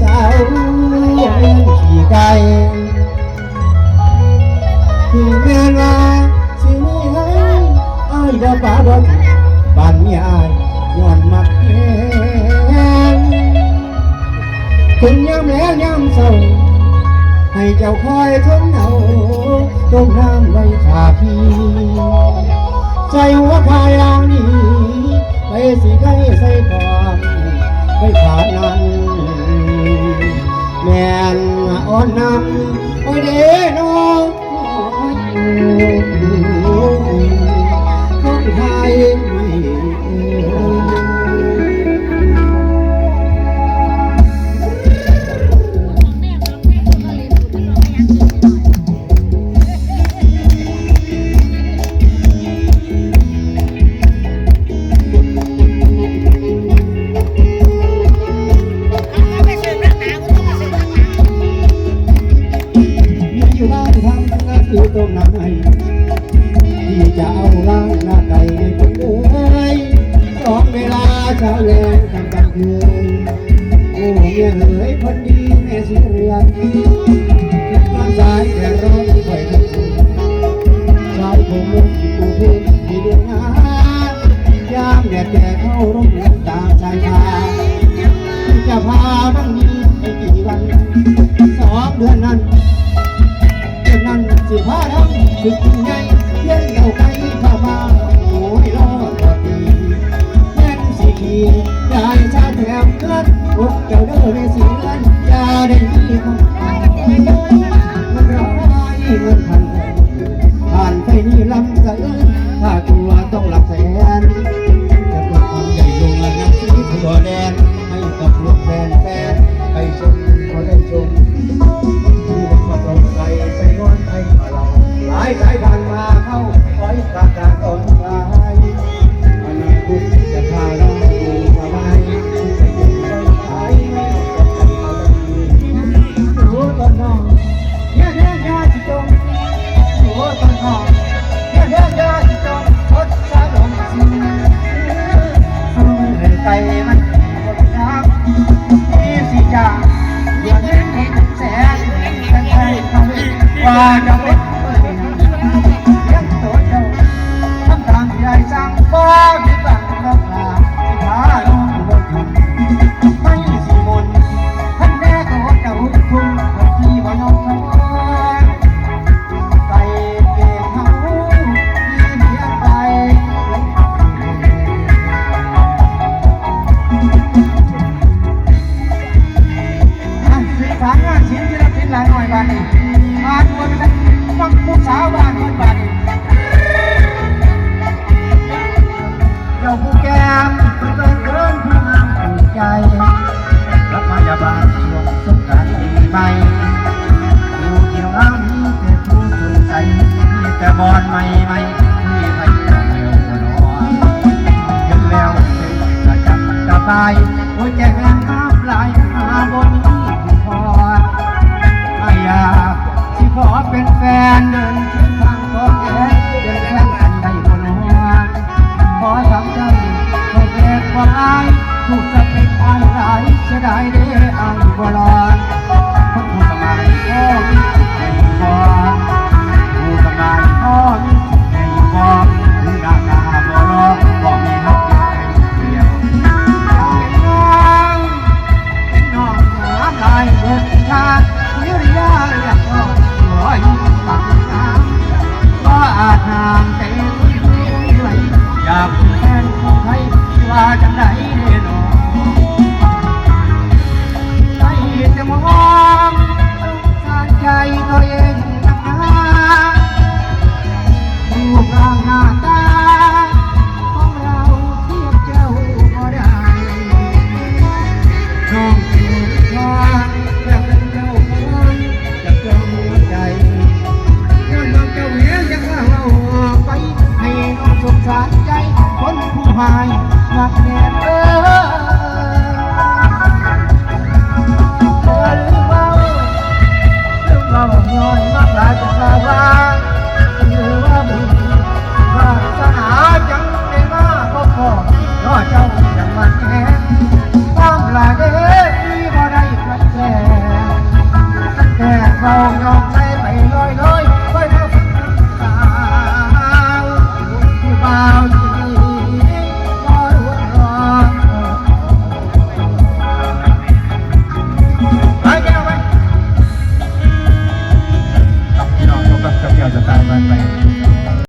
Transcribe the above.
สาวเลี้ยงขี่ไก่ถึงแม้ว่าสิมีให้อ้ายบ่ป่าบ่บ้านมีอ้ายย้อนมักแห้งถึงยามแล้วยามเศร้าให้เจ้าคอยทนเอาต้งน้ำไว้ขาพี่ใจหัวใคร โอ้เด้น้อง ทำกันอยู่ตรงน้ำให้ที่จะเอาล่างหน้าไก่ในคนเอ้ยสองเวลาเช้าแลงทำกันคืนโอ้เมียเอยคนดีแม่สิเรือนน้ำสายแต่ร้อนคอยทั้งคืนสายผมลงที่กูเพ่ที่เดืองหน้ายามแดดแก่เข้าร่ม でき？าคอยประกาศนไว้อนาคตจะพาเราอยู่สบายจะอยู่ไม่หายแม้กับคนอื่นรู้ก็น้องอย่าเด้อย่าจิตจง บรอนพระครมาพ่อมีสุขใบอครูสมานพ่อมีสุขใบอถึงดากาบรอบ่มีฮักเดียวเดียวเป็นน้องเป็นน้องหาลายเงินชาตินิริยาอยก็ขอยู่ฝั่งน้ำก็อาจห่างใจด้วยยากเา vào ngọn tay mày lôi lôi.